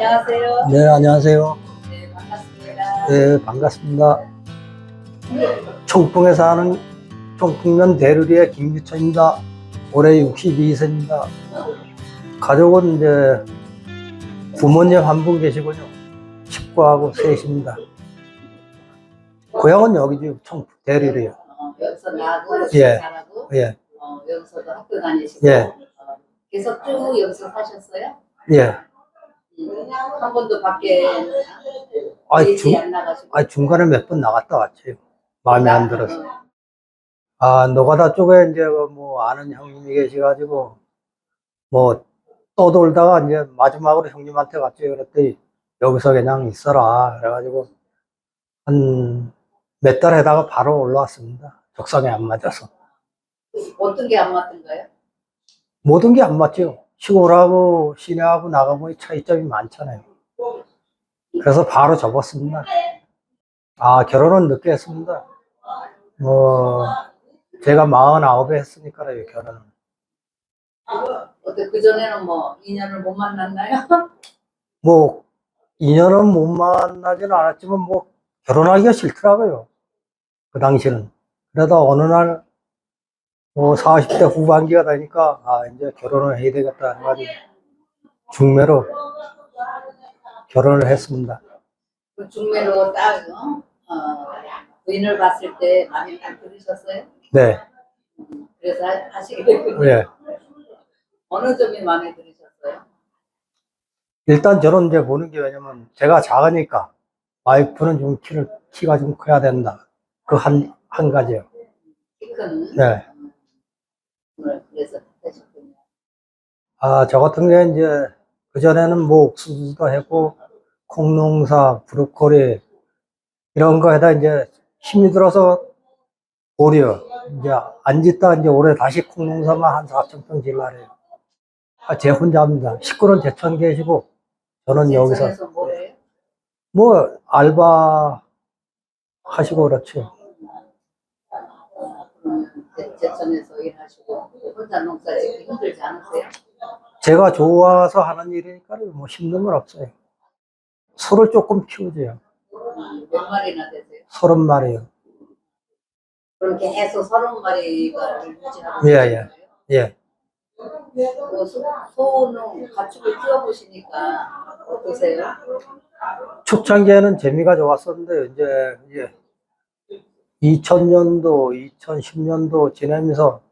안녕하세요. 네, 안녕하세요. 네, 반갑습니다. 네, 반갑습니다. 청풍에 사는 청풍면 대르리의 김규천입니다. 올해 62세입니다. 가족은 이제 부모님 한 분 계시군요. 식구하고 셋입니다. 고향은 여기죠. 청풍 대르리요. 어, 여기서 나고 예. 잘하고 예, 어, 여기서도 학교 다니시고 예. 어, 계속 쭉 여기서 사셨어요? 예. 음, 한 번도 밖에 예지 중, 안 나가시고 아 중간에 몇 번 나갔다 왔죠. 마음에 안 들어서. 어, 아, 노가다 쪽에 이제 그뭐 아는 형님이 계셔가지고 뭐 떠돌다가 이제 마지막으로 형님한테 갔죠. 그랬더니 여기서 그냥 있어라. 그래가지고 한 몇 달 해다가 바로 올라왔습니다. 적성에 안 맞아서. 어떤 게 안 맞던가요? 모든 게 안 맞죠. 시골하고 시내하고 나가보니 차이점이 많잖아요. 그래서 바로 접었습니다. 아, 결혼은 늦게 했습니다. 뭐, 제가 49에 했으니까요, 결혼은. 어때 그 전에는 뭐 인연을 못 만났나요? 뭐, 인연은 못 만나지는 않았지만, 뭐, 결혼하기가 싫더라고요. 그 당시는. 그러다 어느 날, 뭐, 40대 후반기가 되니까, 아, 이제 결혼을 해야 되겠다 해가지고, 중매로 결혼을 했습니다. 그 중매로 딱 어? 어, 부인을 봤을 때 마음에 딱 들으셨어요? 네, 그래서 하- 하시게 됐군요. 예. 어느 점이 마음에 들으셨어요? 일단 저는 이제 보는 게 왜냐면, 제가 작으니까, 와이프는 좀 키를, 키가 좀 커야 된다. 그 한, 한 가지요. 키 큰 네. 그래서 하셨군요. 아, 저 같은 경우에 이제, 그전에는 뭐, 옥수수도 했고, 콩농사, 브로콜리, 이런 거에다 이제 힘이 들어서 오려. 이제 안 짓다 이제 올해 다시 콩농사만 한 4천 평 질라래요. 아, 제 혼자 합니다. 식구는 제천 계시고, 저는 여기서? 뭐, 알바 하시고 그렇죠. 제- 제천에서 일하시고 혼자 농사 짓기 힘들지 않으세요? 제가 좋아서 하는 일이니까 뭐 힘든 건 없어요. 소를 조금 키우죠. 음, 몇 마리나 되세요? 서른 마리요. 그럼 계속 서른 마리가 유지하고 예, 예. 예. 그 소, 소는 가축을 키워보시니까 어떠세요? 초창기에는 재미가 좋았었는데, 이제, 이제, 2000년도, 2010년도 지나면서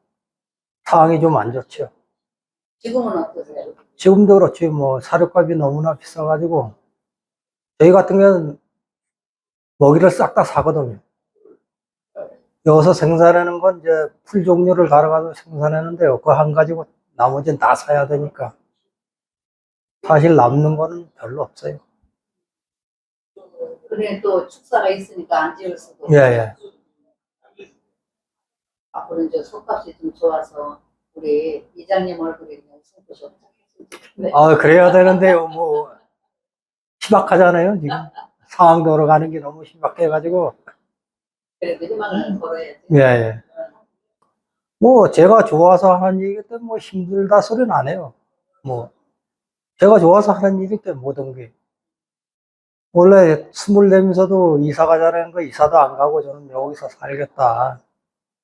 상황이 좀 안 좋죠. 지금은 어떠세요? 지금도 그렇지, 뭐, 사료값이 너무나 비싸가지고, 저희 같은 경우는 먹이를 싹 다 사거든요. 여기서 생산하는 건 이제 풀 종류를 갈아가지고 생산하는데요. 그거 한 가지고 나머지는 다 사야 되니까. 사실 남는 거는 별로 없어요. 그래 또 축사가 있으니까 안 지을 수도 예, 예. 앞으로 이제 속값이 좀 좋아서 우리 이장님 얼굴이 그냥. 네. 아, 그래야 되는데요. 뭐, 희박하잖아요, 지금. 상황 돌아가는 게 너무 희박해가지고. 그래도 희망을 걸어야지. 예, 예. 뭐, 제가 좋아서 하는 일이기 때문에 뭐 힘들다 소리는 안 해요. 뭐, 제가 좋아서 하는 일이기 때문에 모든 게. 원래 스물네면서도 이사 가자는 거 이사도 안 가고 저는 여기서 살겠다.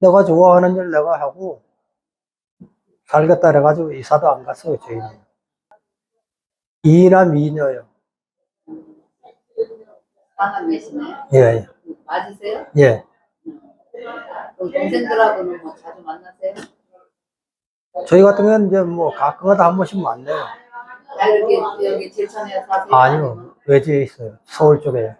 내가 좋아하는 일 내가 하고 살겠다 그래가지고 이사도 안 갔어요, 저희는. 이남 이녀요. 사남매시네. 예, 예. 맞으세요? 예. 그럼 동생들하고는 뭐 자주 만나세요? 저희 같은 경우는 이제 뭐 가끔가다 한 번씩 만나요. 다 이렇게 여기 제천에 사세요? 아니요, 외지에 있어요. 서울 쪽에.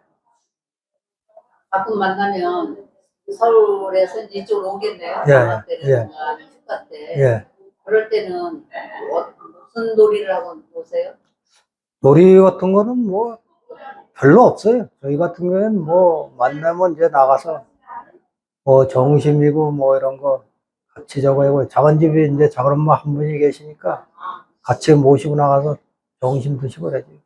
가끔 만나면 서울에서 이쪽으로 오겠네요. 예, 방학 예. 때라든가 휴가 때. 예. 그럴 때는 어, 무슨 놀이를 하고 노세요? 놀이 같은 거는 뭐 별로 없어요. 저희 같은 경우에는 뭐 만나면 이제 나가서 뭐 정심이고 뭐 이런 거 같이 저거 하고 작은 집에 이제 작은 엄마 한 분이 계시니까 같이 모시고 나가서 정심 드시고 그러지.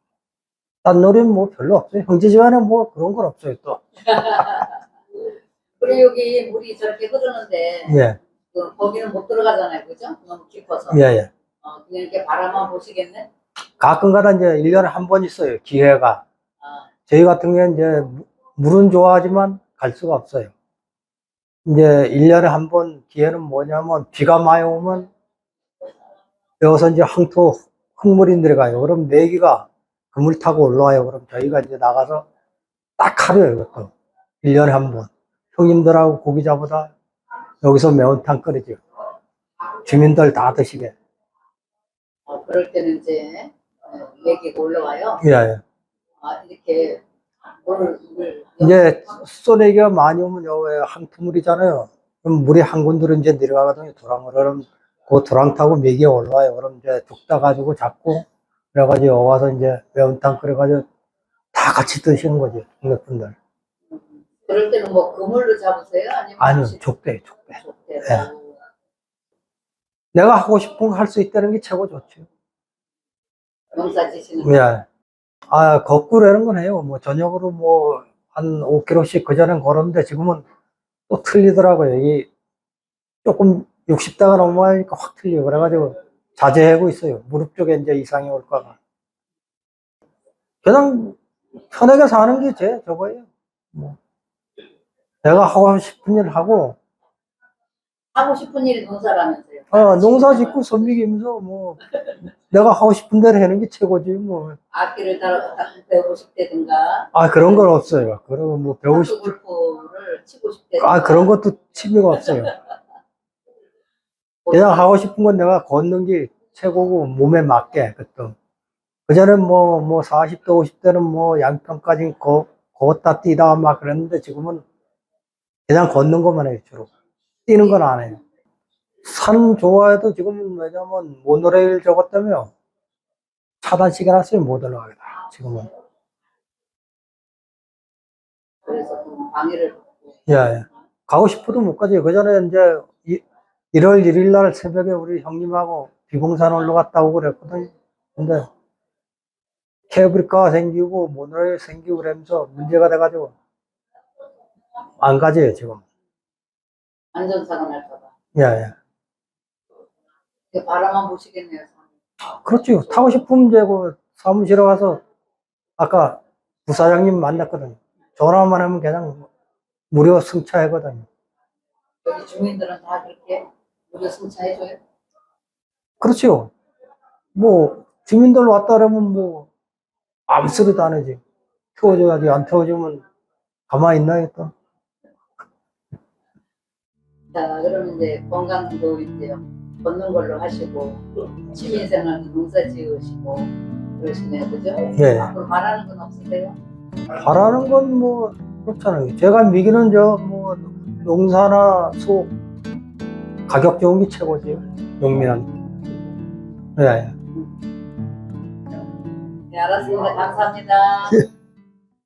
딴 놀이는 뭐 별로 없어요. 형제 집안에 뭐 그런 건 없어요 또. 그리고 여기 물이 저렇게 흐르는데 예, 그 거기는 못 들어가잖아요, 그죠? 너무 깊어서. 예, 예. 어, 그냥 이렇게 바라만 보시겠네. 가끔가다 이제 1년에 한 번 있어요, 기회가. 아, 저희 같은 경우는 이제 무- 물은 좋아하지만 갈 수가 없어요. 이제 1년에 한 번 기회는 뭐냐면 비가 많이 오면 여기서 이제 황토 흙물이 내려가요. 그럼 내기가 그물 타고 올라와요. 그럼 저희가 이제 나가서 딱 하루에 이것도 1년에 한 번. 형님들하고 고기 잡으다 여기서 매운탕 끓이죠. 주민들 다 드시게. 어, 그럴 때는 이제 어, 얘기가 올라와요. 예, 예. 아, 이렇게 물을 물 이제 쏘내기가 많이 오면 여기 항투물이잖아요. 그럼 물이 한 군데로 이제 내려가거든요. 도랑을. 그럼 그 도랑 타고 메기에 올라와요. 그럼 이제 죽다 가지고 잡고 그래가지고 와서 이제 매운탕 끓여가지고 다 같이 드시는 거지. 동네 분들. 그럴 때는 뭐 그물로 잡으세요? 아니면 아니요, 혹시 족대, 족대. 족대로? 내가 하고 싶은 거 할 수 있다는 게 최고 좋죠. 농사 지시는 예. 아, 거꾸로 하는 건 해요. 뭐, 저녁으로 뭐, 한 5km씩 그전엔 걸었는데 지금은 또 틀리더라고요. 이 조금 60대가 넘어가니까 확 틀려요. 그래가지고 자제하고 있어요. 무릎 쪽에 이제 이상이 올까봐. 그냥 편하게 사는 게 제, 저거예요. 뭐. 내가 하고 싶은 일 하고, 하고 싶은 일이 농사라면서요. 어, 농사 짓고 선비기면서 뭐, 내가 하고 싶은 대로 하는 게 최고지, 뭐. 악기를 다 배우고 싶다든가 아, 그런 건 없어요. 그런 뭐 배우고 싶, 골프를 치고 싶다든가 아, 그런 것도 취미가 없어요. 그냥 하고 싶은 건 내가 걷는 게 최고고, 몸에 맞게, 그것도. 그전엔 뭐, 뭐, 40대, 50대는 뭐, 양평까지 거, 걷다 뛰다 막 그랬는데, 지금은 그냥 걷는 것만 해요, 주로. 뛰는 건 안 해요. 산 좋아해도 지금은 왜냐면, 모노레일 저것 때문에 차단시켜 놨어요, 못 올라가겠다, 지금은. 그래서 좀 방해를 예, 예. 가고 싶어도 못 가지. 그 전에 이제 이- 1월 1일 날 새벽에 우리 형님하고 비봉산 올라갔다 오고 그랬거든. 근데 케이블카가 생기고 모노레일 생기고 그러면서 문제가 돼가지고 안 가져요, 지금. 안전사고 날까봐 예, 예. 그 바라만 보시겠네요. 그렇죠. 타고 싶으면 그 사무실에 가서 아까 부사장님 만났거든요. 전화만 하면 그냥 무료 승차하거든요. 여기 주민들은 다 그렇게 무료 승차해줘요. 그렇죠. 뭐, 주민들 왔다 그러면 뭐, 아무 소리도 안 하지. 태워줘야지. 안 태워주면 가만히 있나요, 또? 자, 그러면 이제 건강도 이제 걷는 걸로 하시고 취미생활도 농사 지으시고 그러시네요, 그죠? 예. 앞으로 바라는 건 없으세요? 바라는 건 뭐, 그렇잖아요. 제가 미기는 저, 뭐, 농사나 소, 가격 좋은 게 최고지. 농민한테. 예. 네, 알았습니다. 감사합니다.